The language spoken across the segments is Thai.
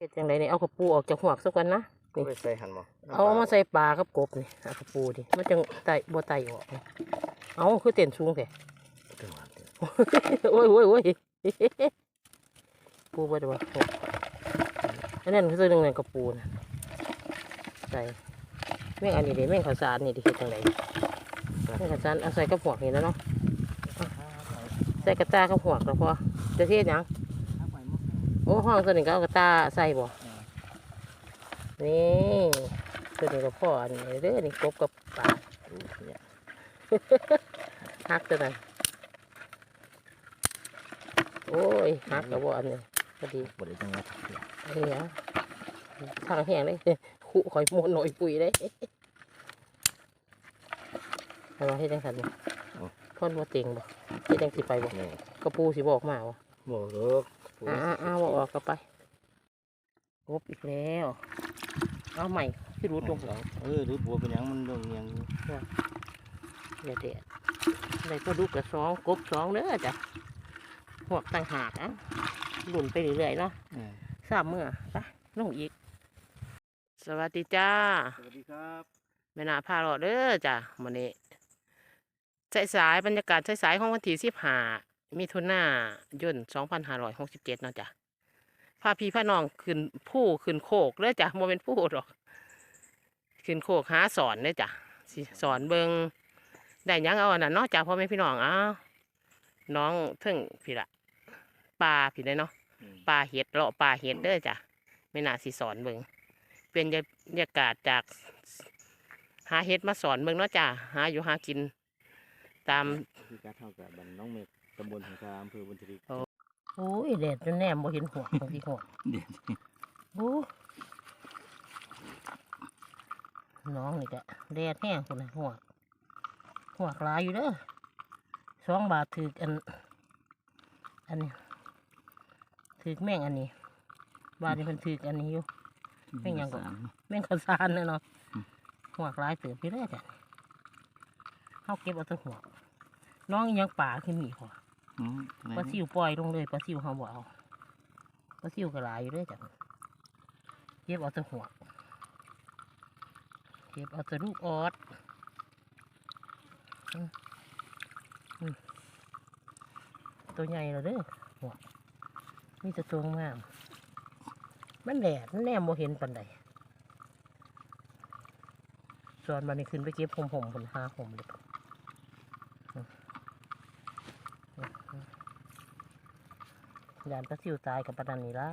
เฮ็ดจังไดนี่เอากระปูออกจากหัวกซะก่อนนะเอาไปใส่หั่นบ่เอามาใส่ปลากับกบนี่เอากระปูดิมันจังไตบ่ไตออกนี่เอาคือเต้นสูงแท้เดี๋ยวว่าเดี๋ยวโอ้ยโอ้ยโอ้ยปูไปเดี๋ยวะอันนั้นคือตัวหนึ่งในกระปูนะใส่แม่งอันนี้เดี๋ยวแม่งข้าวสารนี่ดิเฮ็ดจังไดแม่งข้าวสารเอาใส่กระหัวกนี่แล้วเนาะใส่กระตากับหัวกแล้วพอจะเทศหยังโอ้ห้องตัวนี้ก็เอากระตาใส่บ่นี่ตัวนี้ก็พ่ออันนี้เด้อนี่กบกับปลาดูเนี่ยฮักตัวนั้นโอ้ยฮักกับบ่อันนี้พอดีบ่ได้จังหวะทักเสียเอ้ยทางแห้งเลยขู่ข่อยมวนหน่อยปุ๋ยเลยเอาว่าให้จังสันบ่พ่นบ่เต็งบ่ให้จังสิไปบ่นี่กระปูสิบอกมาบ่บ่เลิก อ่าอ่าอ่าบ่ออกก็ไปกบอีกแล้ว เอาใหม่ที่รู้ตรงหลังเออหรือบัวเป็นหยังมันโดนหยังอย่าเด็ดอะไรก็ดูกระสองกบสองเด้อจ้ะหวกต่างหากอะหลุนไปเรื่อยๆเนาะเออสามเมื่อไปลงอีก สวัสดีจ้า สวัสดีครับแม่นาพาเราเด้อจ้ะวันนี้สายสายๆบรรยากาศสายสายๆของวันที่สิบห้า มิถุนายนสองพันห้าร้อยหกสิบเจ็ดเนาะจ้ะพาพี่พาน้องขึ้นผู้ขึ้นโคกเด้อจ้ะโมเป็นผู้หรอก ขึ้นโคกหาสอนเด้อจ้ะสิสอนเบิงได้หยังเอาอันนั้นเนาะจ้ะพ่อแม่พี่น้องอ้าวน้องเทึ่งพี่ละปลาพี่ได้เนาะอืมปลาเห็ดเลาะปลาเห็ดเด้อจ้ะไม่น่าสิสอนเบิงเป็นบรรยากาศจากหาเห็ดมาสอนเบิ่งเนาะจ้าหาอยู่หากิน ตามคือการเท่ากับบ้านน้องเมฆ ตำบลสังคาอำเภอบุญทรีโอ้ยแดดจนแนมบ่เห็นหัวบางทีหัวเด็ดโอ้น้องนี่กะแดดแห้งคนนะหัวหัวกหลายอยู่เด้อสองบาทถืออัน อันนี้ถือแม่งอันนี้ บาทนี้เพิ่นถืออันนี้อยู่เป็นหยังก่อน แม่งข้าวสารเนี่ยเนาะหัวกหลายเติบอยู่เด้อจ้ะเฮาเก็บเอาแตัวหัวน้องอีหยังป่าขึ้นมีหัวอืม ปลาซิวปล่อยลงเลยปลาซิวเขาบ่เอาปลาซิวก็ลายอยู่เลยจ้ะเก็บเอาแต่หัวเก็บเอาแต่ลูกออดตัวใหญ่แล้วเด้อหัวมีแต่ตัวงามมันแดดมันแนมบ่เห็นปันใดส่วนมันนี่ขึ้นไปเก็บผมผมบนหาผมเลย ยานปลาซิวตายกับปลาดันนี่ละ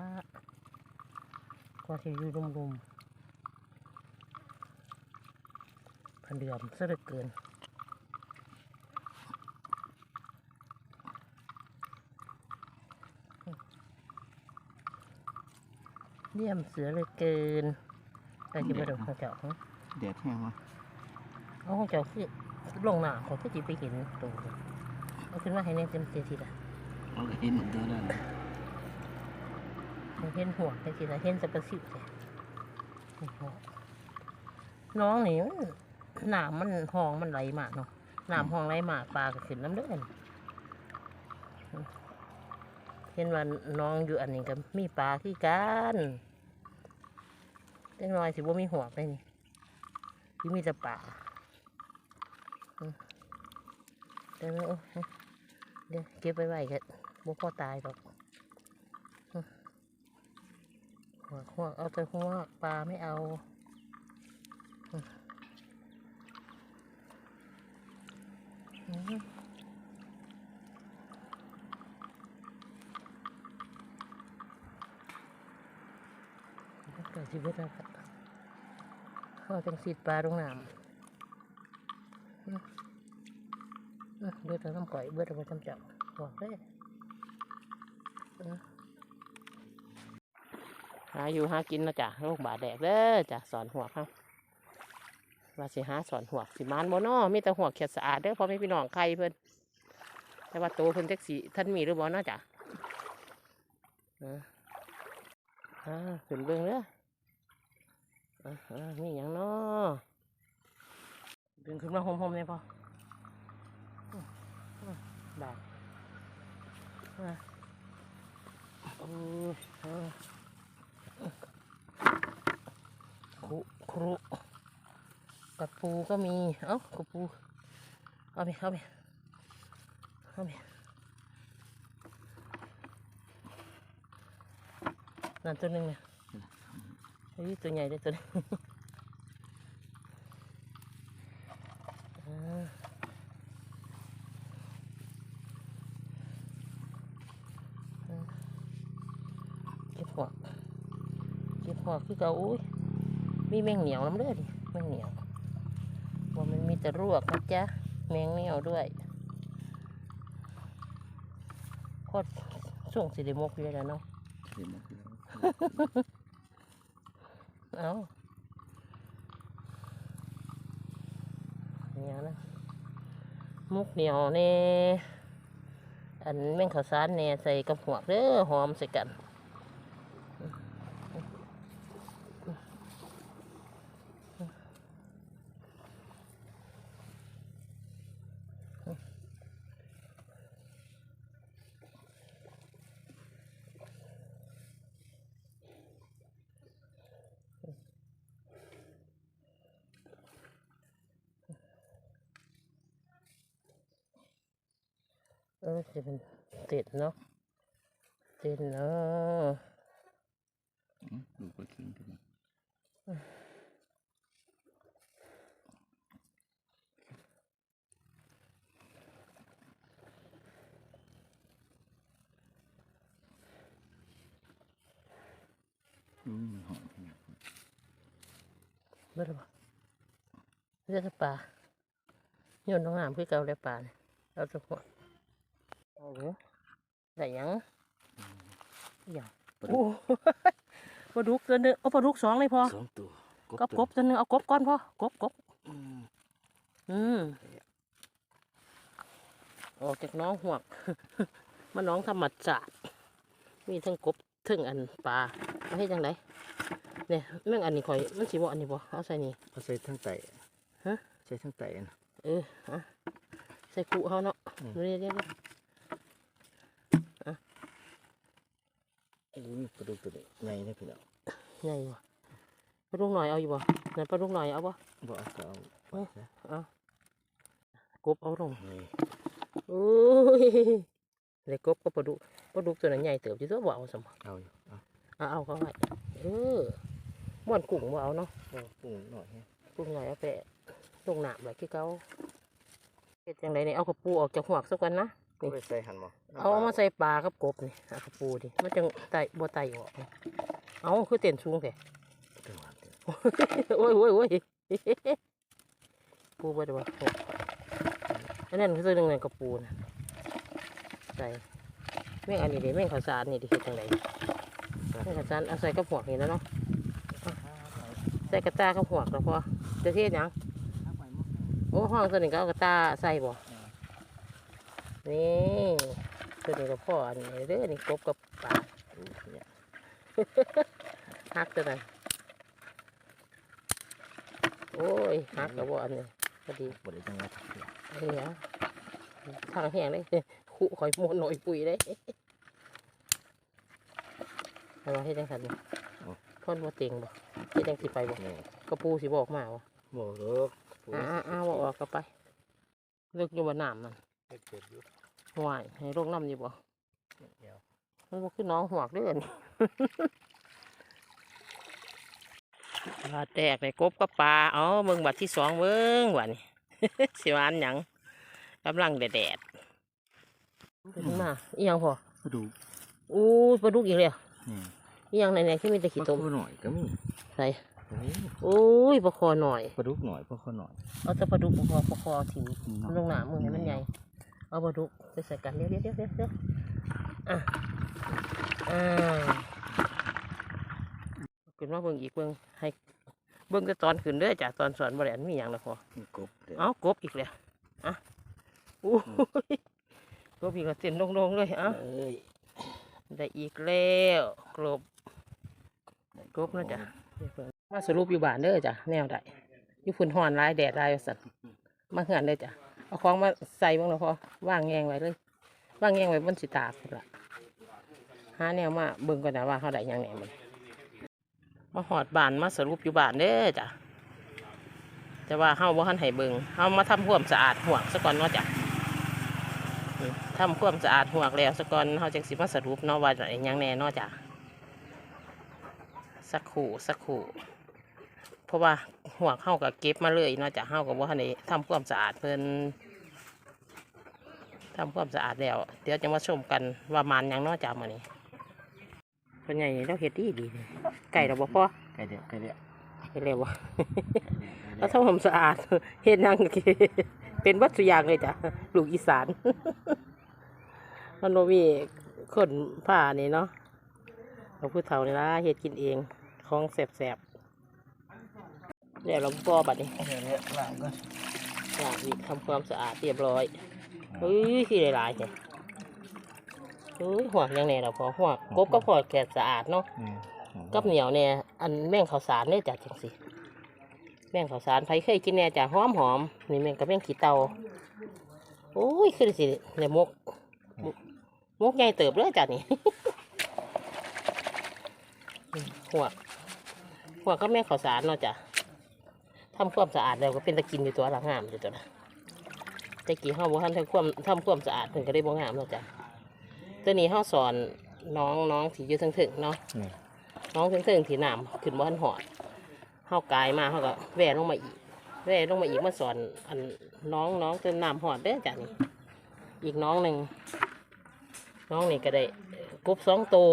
ก็ที่อยู่รุมๆพันเดือมซะเหลือเกินเยี่ยมเสือเหลยเกินแต่จะไปดูของเจ้าของแดดแห้งวะเอาของเจ้าคือลงหน้าเขาคือจีไปเห็นตรงนี้เอาขึ้นมาให้แน่เต็มเต็มทีละเอาเห็นตัวนั้น เห็นหัวแต่ทีละเห็นแต่ปะสิวแต่น้องนี่มันน้ำมันห้องมันไหลมากเนาะหน้ำห้องไหลมากปลาก็ขึ้นน้ำเด้อนเห็นว่าน้องอยู่อันนี้ก็มีปลาที่กันแต่น้อยสิว่ามีหัวไปนี่ที่มีแต่ปลาเดี๋ยวโอ้ยเดี๋ยวเก็บไปไว้กันบ่พอตายหรอก หัวหัวเอาแต่หัวปลาไม่เอาอืมอืมเกิดชีวิตแล้วครับพ่อจังสีดปลาลงน้ำเบื่อแต่น้ำก่อยเบื่อแต่ว่าจำจับบอกเลยอืมหาอยู่หากินนะจ๊ะลูกบาดแดกเด้อจ้ะสอนหัวครับว่าสิหาสอนหัวสิมานบ่นอมีแต่หัวเขียดสะอาดเด้อพอแม่พี่น้องใครเพิ่นแต่ว่าโตเพิ่นจักสีท่านมีหรือบ่นาะจ้ะอ่าขึ้นเบิ่งเด้ออ่าอ่ามีหยังนาะดึงขึ้นมาห่มๆเลยพ่ออืมอืมได้อ่าโอ้ยอ่า รุกระปูก็มี เอ้ากระปู เอาไป เอาไป เอาไป นั่นตัวหนึ่งเนี่ยเฮ้ยตัวใหญ่เลยตัวนี้อ่าอ่าเก็บหัวเก็บหัวคือเก่าอุ้ย มีแมงเหนียวน้ำเลือดแมงเหนียวว่ามันมีแต่รวกนะจ๊ะแมงเหนียวด้วยโคตรส่งสิเดมกอยู่แล้วเนาะเห็นไหมพี่น้องเอาเหนียวนะมุกเหนียวเน่อันแม่งข้าวสารเน่ใส่กับหัวกเด้อหอมใส่กัน เออจะเป็นเต็ดเนาะเต็ดเนาะอืมดูก็ทิ้งไปนะอืมหอมพี่น้องเบื่อหรอเปล่าเลือดปลาโยนลงน้ำคือเก่าเลยปลาเนี่ยเอาสักหัว เอาเลยได้หยังอย่างปลาดุโอ้กปลาดุกตัวหนึงเอาปลาดุกสองเลยพอสองตัวกบกบตัวหนึงเอากบก่อนพอกบกบอืมอืมออกจากหน้องหวก มาหน้องธรรมศาสตร์มีทั้งกบทั้งอันปลาเอาให้จังไดเนี่ยแม่งอันนี้ข่อยมันสิบ่อันนี้บ่เอาใส่นี่ เอาใส่ทั้งไตฮะ ใส่ทั้งไตนะ เอออะใส่กุเขาเนาะอืม เรียเรียกดูนี่ ปลาดุกตัวนี้ใหญ่นะพี่น้องใหญ่บ่ปลาดุกหน่อยเอาอยู่บ่ไหนปลาดุกหน่อยเอาบ่บ่เอาก็เอาเอ้ยนะเอากบเอาลงนี่โอ้ยเลยกบก็ปลาดุกปลาดุกตัวนั้นใหญ่เติบอยู่ตัวบ่เอาสมเอาอยู่เอาเอาเอาเขาไว้เออม่วนกุ้งบ่เอาเนาะเอาปรุงหน่อยให้กุ้งหน่อยเอาไปลงน้ำไว้คือเก่าเฮ็ดจังไดนี่เอากระปูออกจากหัวกสักวันนะ เอาไปใส่หั่นหมอเอามาใส่ปลากับกบนี่เอากระปูดิมันจังไตบ่ไตออกนี่เอาคือเต้นสูงแท้จังหวะเดียวโอ้ยโอ้ยโอ้ยปูไปเดี๋ยวโอ้อันนั้นคือตัวหนึ่งเลยกับปูนะใส่แม่งอันนี้ดิแม่งข้าวสารนี่ดิเฮ็ดจังไดแม่งข้าวสารเอาใส่กระหวกนี่แล้วเนาะเอาใส่กระตากับหวกแล้วพอจะเทศหยังโอ้ห้องตัวนี้ก็เอากระตาใส่บ่ นี่ตัวนี้ก็พ่ออันนี้เด้อนี่กบกับปลาฮักตัวนั้นโอ้ยฮักกับบ่อันนี้พอดีบดจังหวะเดียเฮ้ยทางแห้งเลยขู่ข่อยโมนหน่อยปุ๋ยเลยเอามาให้จังสันบ่พ่นบ่เต็งบ่ให้จังสิไปบ่กระปูสิบอกมาบ่บ่เลิกอ่าอ่าบ่ออกก็ไปเลิกอยู่บ่น้ำมัน เฮ็ดเกิดอยู่ห่วยให้ลงน้ำอยู่บ่เดี๋ยวมันบ่คือน้องหวกเด้อนี่ปลาแตกเลยกบกับปลาเอาเบิ่งบัดที่สองเบิ่งว่านี่สิหวานหยังกำลังแดดๆขึ้นมาอีหยังพอปลาดุกอู้ปลาดุกอีกแล้วนี่อีหยังไหนๆที่มีแต่ปขี้ลาตมคอหน่อยก็มีใส่โอ้ยโอ้ยปลาคอหน่อยปลาดุกหน่อยปลาคอหน่อยเอาแต่ปลาดุกปลาคอปลาคอถิ่มอืมลงหนามือให้มันใหญ่ เอาปลาดุกไปใส่กันเดี๋ยวเดี๋ยวเดี๋ยวเดี๋ยวเดี๋ยวอะอ่าขึ้นมาเบิ่งอีกเบิ่งให้เบิ่งแต่ตอนขึ้นเด้อจ้ะตอนสอนบ่ได้อันมีหยังแล้วพอมีกบเดี๋ยวเอากบอีกแล้วอะอู้ยกบอีกแล้วเต้นลงๆเลยเอะเอ้ยได้อีกแล้วกบกบนะจ๊ะมาสรุปอยู่บ้านเด้อจ้ะแนวใดอยู่ฝุ่นหอนหลายแดดหลายว่าสัตว์มาเหือนเด้อจ้ะ เอาของมาใส่บ้างแล้วพอว่างแงงไว้เลยว่างแงงไว้บนสิตากพุ่นละหาแนวมาเบิ่งก่อนนะว่าเขาได้ยังแหน่มันมาหอดบานมาสรุปอยู่บานเด้อจ้ะแต่ว่าเฮาบ่ทันให้เบิงเฮามาทำความสะอาดห่วกซะก่อนเนาะจ้ะทำความสะอาดห่วกแล้วซะก่อนเฮาจังสิมาสรุปเนาะว่าอิหยังแน่เนาะจ้ะสักครู่สักครู่เพราะว่า หวกเฮาก็เก็บมาเลยเนาะจ้ะเฮาก็บ่ทันได้ทำความสะอาดเพิ่นทำความสะอาดแล้ว เดี๋ยวจะมาชมกันว่ามันหยังเนาะจ้ะมื้อนี้เพิ่นใหญ่เราเฮ็ดดีดีเลยไก่เราบ่พอไก่เดียวไก่เดียวเฮ็ดแล้วบ่ไก่เดียวแล้วทำความสะอาดเฮ็ดหยังก็เป็นวัตถุกอย่างเลยจ้ะลูกอีสานมันบ่มีคนผ้านี่เนาะเราพูดเท่านี่ละเฮ็ดกินเองของแสบๆ แล้วเราบ่บัดนี้เดี๋ยวเดี๋ยวล้างก่อนล้างอีกทำความสะอาดเรียบร้อยเฮ้ยที่หลายๆเนี่ยเฮ้ยหัวกยังไงเราพอหัวกกบก็พอแกะสะอาดเนาะอืมกับเหนียวเนี่ยอันแม่งข้าวสารเนี่ยจ้ะจังสิแม่งข้าวสารไผเคยกินแน่จ้ะหอมหอมๆนี่แม่งกับแม่งขี้เตาโอ้ยคือสิเนี่ยมกมกมกใหญ่เติบเลยจ้ะนี่หัวกหัวกก็แม่งข้าวสารเนาะจ้ะ ทำความสะอาดแล้วก็เป็นตะกินอยู่ตัวละงามอยู่ตัวละแต่กี้ห้าบ่ทันทำความทำความสะอาดเพิ่นก็ได้บ่งามเนาะจ้ะตัวนี้เฮาสอนน้องน้องที่อยู่ถึงๆเนาะนี่น้องเทิงๆที่น้ำขึ้นบ้านหอดเฮากายมาเขาก็แว่ลงมาอีกแว่ลงมาอีกมาสอนอันน้องน้องจนน้ำหอดเด้อจ้ะนี่อีกน้องหนึ่งน้องนี่ก็ได้กบสองโตว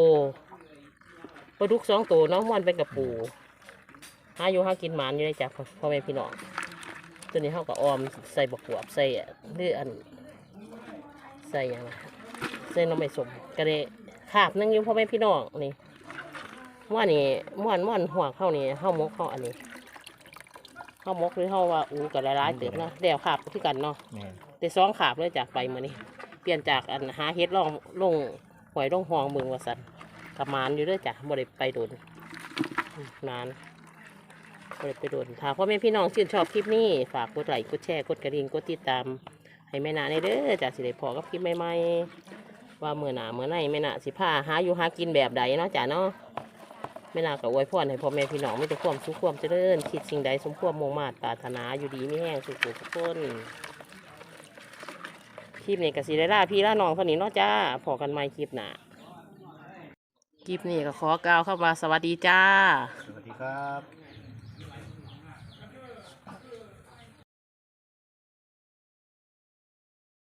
ปลาดุกสองโตวน้องมันเป็นกับปู หาอยู่หากินหมานอยู่เลยจ้ะพ่อพ่อแม่พี่น้องตัวนี้เขาก็ออมใส่บกหวบใส่หรืออันใส่หยังไงใส่หน้ำไม่สมก็ได้ขาบหนึงอยู่พ่อแม่พี่น้องนี่ม่วนนี่ม่วนม่วนหัวเข้านี่เข้ามกเข้าอันนี้เข้ามกหรือเข้าว่าอูกับหลายๆเติบเนาะเดี๋ยวขาบคือกันเนาะแม่นแต่สองขาบเลยจากไปมือนี้เปลี่ยนจากอันหาเฮ็ดล่องลงหอยลงหองเมืองว่าสันกับมานอยู่เด้วยจ้ะบ่ได้ไปโดนอืมนาน บ่ได้ไปโดนถ้าพ่อแม่พี่น้องชื่นชอบคลิปนี้ ฝากกดไลค์กดแชร์กดกระดิ่งกดติดตาม ให้แม่นาในเด้อจ้ะสิได้พอกับคลิปใหม่ๆว่าเมื่อหนาเมื่อไหนแม่นาสิพาหาอยู่หากินแบบใดเนาะจ้ะเนาะไม่นากับอวยพรให้พ่อแม่พี่น้องไม่แต่ความสุขความเจริญคิดสิ่งใดสมความมุ่งมาตรปรารถนาอยู่ดีไม่แห้งสุขทุกคนคลิปนี้กับสีได้ล่าพี่ล่าน้องเท่านี้เนาะจ้าพอกันใหม่คลิปหน้าคลิปนี้ก็ขอกล่าวเข้ามาสวัสดีจ้า สวัสดีครับ